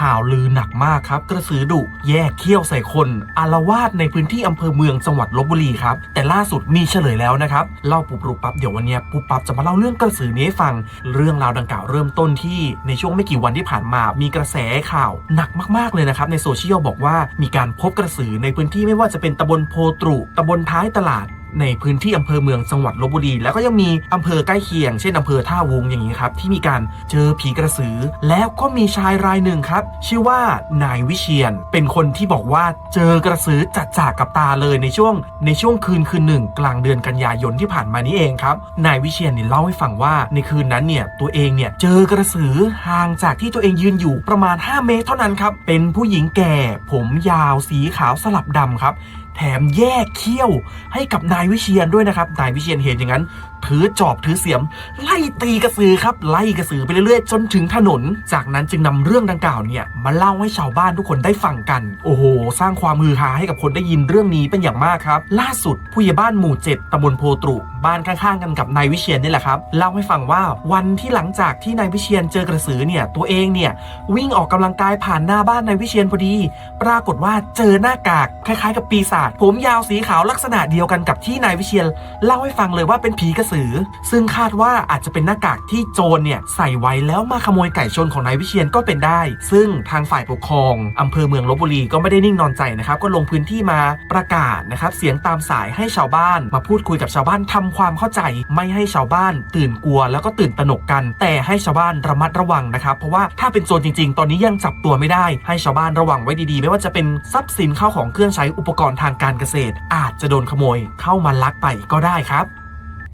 ข่าวลือหนักมากครับ กระสือดุแยกเขี้ยวใส่คนอารวาสในพื้นที่อำเภอเมืองจังหวัดลบบุรีครับแต่ล่าสุดมีเฉลยแล้วนะครับเล่าปุบรุบปั๊บเดี๋ยววันนี้ปุบปั๊บจะมาเล่าเรื่องกระสือนี้ให้ฟัง เรื่องราวดังกล่าวเริ่มต้นที่ในช่วงไม่กี่วันที่ผ่านมา มีกระแสข่าวหนักมากๆเลยนะครับในโซเชียลบอกว่ามีการพบกระสือในพื้นที่ไม่ว่าจะเป็นตำบลโพตรุตำบลท้ายตลาด ในพื้นที่อำเภอเมืองจังหวัดลบบุรี แล้วก็ยังมีอำเภอใกล้เคียง เช่นอำเภอท่าวุงอย่างนี้ครับที่มีการเจอผีกระสือ แล้วก็มีชายรายหนึ่งครับ ชื่อว่านายวิเชียนเป็นคนที่บอกว่าเจอกระสือจัดจากกับตาเลยในช่วง ในช่วงคืนคืนหนึ่ง กลางเดือนกันยายนที่ผ่านมานี้เองครับนายวิเชียนเนี่ยเล่าให้ฟังว่าในคืนนั้นเนี่ยตัวเองเนี่ยเจอกระสือห่างจากที่ตัวเองยืนอยู่ประมาณ 5 เมตรเท่านั้นครับเป็นผู้หญิงแก่ ผมยาวสีขาวสลับดำครับ แถมแยกเขี้ยวให้กับนายวิเชียนด้วยนะครับ นายวิเชียนเห็นอย่างนั้น ถือจอบถือเสียม ไล่ตีกระสือครับ ไล่กระสือไปเรื่อยๆ จนถึงถนน จากนั้นจึงนำเรื่องดังกล่าวเนี่ยมาเล่าให้ชาวบ้านทุกคนได้ฟังกัน โอ้โห สร้างความฮือฮาให้กับคนได้ยินเรื่องนี้เป็นอย่างมากครับ ล่าสุดผู้ใหญ่บ้านหมู่เจ็ดตำบลโพตรุบ้านข้างๆ กันกับนายวิเชียนนี่แหละครับเล่าให้ฟังว่าวันที่หลังจากที่นายวิเชียนเจอกระสือเนี่ยตัวเองเนี่ยวิ่งออกกำลังกายผ่านหน้าบ้านนายวิเชียนพอดี ปรากฏว่าเจอหน้ากากคล้ายๆ กับปีศาจผมยาวสีขาวลักษณะเดียวกันกับที่นายวิเชียนเล่าให้ฟังเลยว่าเป็นผีกระสือ ซึ่งคาดว่าอาจจะเป็นหน้ากากที่โจรเนี่ยใส่ไว้แล้วมาขโมยไก่ชนของนายวิเชียนก็เป็นได้ ซึ่งทางฝ่ายปกครองอำเภอเมืองลบบุรีก็ไม่ได้นิ่งนอนใจนะครับ ก็ลงพื้นที่มาประกาศนะครับ เสียงตามสายให้ชาวบ้าน มาพูดคุยกับชาวบ้านทำความเข้าใจ ไม่ให้ชาวบ้าน ตื่นกลัวแล้วก็ตื่นตระหนกกัน แต่ให้ชาวบ้านระมัดระวังนะครับ เพราะว่าถ้าเป็นโจรจริง ๆ ตอนนี้ยังจับตัวไม่ได้ ให้ชาวบ้านระวังไว้ดีๆ ไม่ว่าจะเป็นทรัพย์สินเข้าของเครื่องใช้อุปกรณ์ทางการเกษตร อาจจะโดนขโมยเข้ามาลักไปก็ได้ครับ